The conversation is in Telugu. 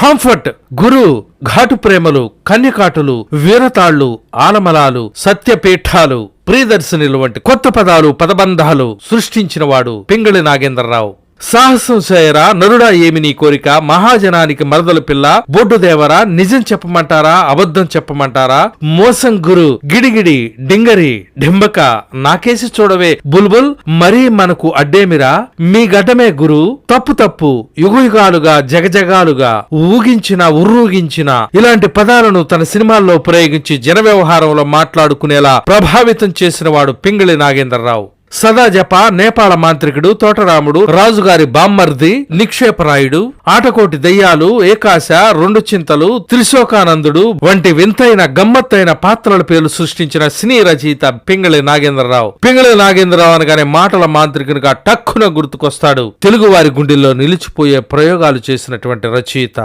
హాంఫర్ట్ గురు ఘాటు ప్రేమలు కన్యకాటులు వీరతాళ్ళు ఆలమలాలు సత్యపీఠాలు ప్రియదర్శినులు వంటి కొత్త పదాలు పదబంధాలు సృష్టించినవాడు పింగళి నాగేంద్రరావు. సాహసం చేయరా? నరుడా ఏమి నీ కోరిక? మహాజనానికి మరదలు పిల్ల? బొడ్డు దేవరా? నిజం చెప్పమంటారా? అబద్ధం చెప్పమంటారా? మోసం గురు గిడిగిడి డింగరి డింబక నాకేసి చూడవే. బుల్బుల్ మరీ మనకు అడ్డేమిరా? మీ గడ్డమే గురు తప్పు తప్పు యుగయుగాలుగా జగజగాలుగా ఊగించిన ఉర్రూగించిన ఇలాంటి పదాలను తన సినిమాల్లో ప్రయోగించి జన వ్యవహారంలో మాట్లాడుకునేలా ప్రభావితం చేసిన వాడు పింగళి నాగేంద్రరావు. సదా జప నేపాళ మాంత్రికుడు తోటరాముడు రాజుగారి బామ్మర్ది నిక్షేపరాయుడు ఆటకోటి దెయ్యాలు ఏకాశ రెండు చింతలు త్రిశోకానందుడు వంటి వింతైన గమ్మత్తైన పాత్రల పేర్లు సృష్టించిన సినీ రచయిత పింగళి నాగేంద్రరావు. పింగళి నాగేంద్రరావు అనగానే మాటల మాంత్రికునిగా టక్కున గుర్తుకొస్తాడు. తెలుగువారి గుండెల్లో నిలిచిపోయే ప్రయోగాలు చేసినటువంటి రచయిత.